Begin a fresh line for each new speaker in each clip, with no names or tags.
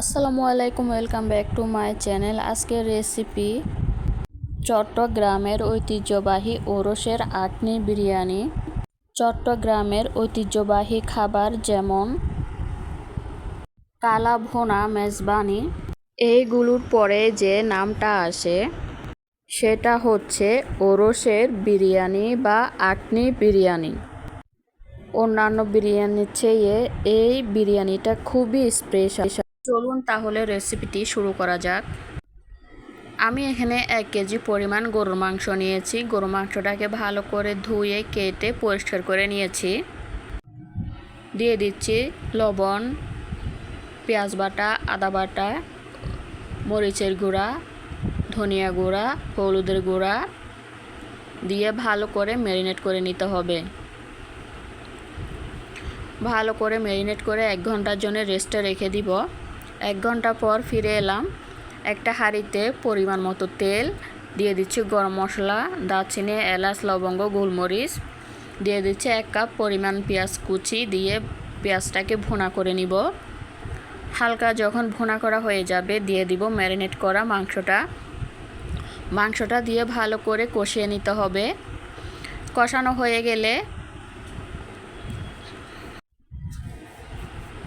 আসসালামু আলাইকুম, welcome back to my channel. আজকের রেসিপি চট্টগ্রামের ঐতিহ্যবাহী ওরসের আটনি বিরিয়ানি। চট্টগ্রামের ঐতিহ্যবাহী খাবার যেমন কালা ভোনা মেজবানি, এইগুলোর পরে যে নামটা আসে সেটা হচ্ছে ওরসের বিরিয়ানি বা আটনি বিরিয়ানি। অন্যান্য বিরিয়ানির চেয়ে এই বিরিয়ানিটা খুবই স্পেশাল চলুন তাহলে রেসিপিটি শুরু করা যাক। আমি এখানে এক কেজি পরিমাণ গরুর মাংস নিয়েছি। গরুর মাংসটাকে ভালো করে ধুয়ে, কেটে, পরিষ্কার করে নিয়েছি। দিয়ে দিচ্ছি লবণ, পেঁয়াজ বাটা, আদা বাটা, মরিচের গুঁড়া, ধনিয়া গুঁড়া, হলুদের গুঁড়া দিয়ে ভালো করে ম্যারিনেট করে নিতে হবে। ভালো করে ম্যারিনেট করে এক ঘণ্টার জন্য রেস্টে রেখে দিব। এক ঘণ্টা পর ফিরে এলাম। একটা হাঁড়িতে পরিমাণ মতো তেল, দিয়ে দিচ্ছি গরম মশলা, দারচিনি, এলাচ, লবঙ্গ, গোলমরিচ, দিয়ে দিচ্ছি এক কাপ পরিমাণ পেঁয়াজ কুচি, দিয়ে পেঁয়াজটাকে ভুনা করে নিব। হালকা যখন ভুনা করা হয়ে যাবে, দিয়ে দিব ম্যারিনেট করা মাংসটা। মাংসটা দিয়ে ভালো করে কষিয়ে নিতে হবে। কষানো হয়ে গেলে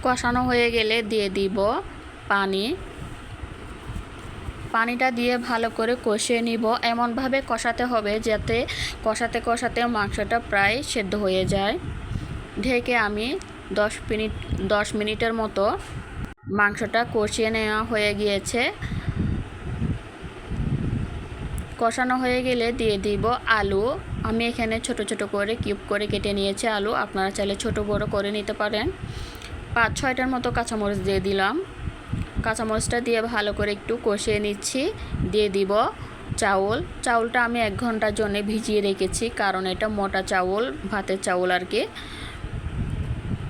কষানো হয়ে গেলে দিয়ে দিব পানি। পানিটা দিয়ে ভালো করে কষিয়ে নিব। এমনভাবে কষাতে হবে যাতে কষাতে কষাতে মাংসটা প্রায় সেদ্ধ হয়ে যায়। ঢেকে আমি দশ মিনিট, দশ মিনিটের মতো মাংসটা কষিয়ে নেওয়া হয়ে গিয়েছে। কষানো হয়ে গেলে দিয়ে দিব আলু। আমি এখানে ছোট ছোট করে কিউব করে কেটে নিয়েছি আলু। আপনারা চাইলে ছোট, বড় করে নিতে পারেন। পাঁচ, ছয়টার মতো কাঁচামরিচ দিয়ে দিলাম। কাঁচামরিচটা দিয়ে ভালো করে একটু কষিয়ে নিচ্ছি। দিয়ে দিব চাউল। চাউলটা আমি এক ঘণ্টার জন্য ভিজিয়ে রেখেছি, কারণ এটা মোটা চাউল, ভাতের চাউল আর কি।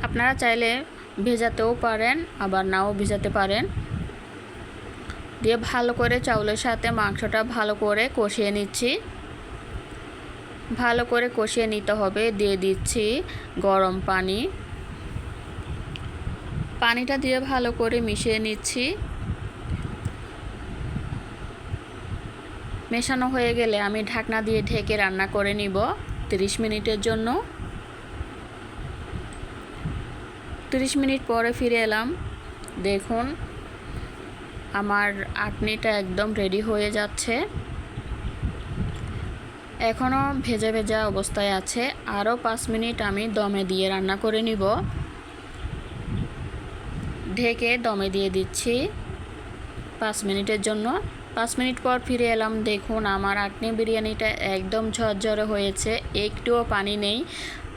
আপনারা চাইলে ভেজাতেও পারেন, আবার নাও ভেজাতে পারেন। দিয়ে ভালো করে চাউলের সাথে মাংসটা ভালো করে কষিয়ে নিচ্ছি। ভালো করে কষিয়ে নিতে হবে। দিয়ে দিচ্ছি গরম পানি। পানিটা দিয়ে ভালো করে মিশিয়ে নিচ্ছি। মেশানো হয়ে গেলে আমি ঢাকনা দিয়ে ঢেকে রান্না করে নিব 30 মিনিটের জন্য। 30 মিনিট পরে ফিরে এলাম। দেখুন, আমার আটনিটা একদম রেডি হয়ে যাচ্ছে। এখনও ভেজা ভেজা অবস্থায় আছে। আরও পাঁচ মিনিট আমি দমে দিয়ে রান্না করে নিব। ঢেকে দমে দিয়ে দিচ্ছি পাঁচ মিনিটের জন্য। পাঁচ মিনিট পর ফিরে এলাম। দেখুন, আমার আটনি বিরিয়ানিটা একদম ঝরঝরে হয়েছে। একটুও পানি নেই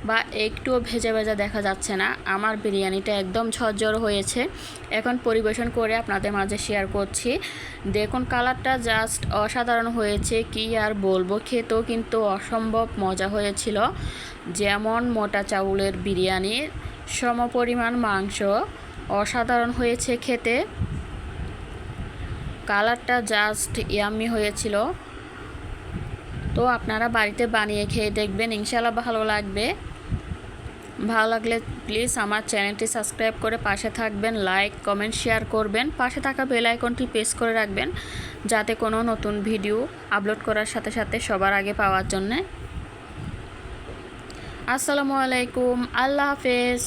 বা একটুও ভেজা ভেজা দেখা যাচ্ছে না। আমার বিরিয়ানিটা একদম ঝরঝর হয়েছে। এখন পরিবেশন করে আপনাদের মাঝে শেয়ার করছি। দেখুন কালারটা জাস্ট অসাধারণ হয়েছে। কি আর বলব, খেতেও কিন্তু অসম্ভব মজা হয়েছিল। যেমন মোটা চাউলের বিরিয়ানি সমপরিমাণ মাংস। অসাধারণ হয়েছে খেতে। কালারটা জাস্ট ইয়াম্মি হয়েছিল। তো আপনারা বাড়িতে বানিয়ে খেয়ে দেখবেন ইনশাল্লাহ ভালো লাগবে। ভালো লাগলে প্লিজ আমার চ্যানেলটি সাবস্ক্রাইব করে পাশে থাকবেন লাইক কমেন্ট শেয়ার করবেন। পাশে থাকা বেল আইকনটি প্রেস করে রাখবেন, যাতে কোনো নতুন ভিডিও আপলোড করার সাথে সাথে সবার আগে পাওয়ার জন্যে। আসসালামু আলাইকুম, আল্লাহ হাফেজ।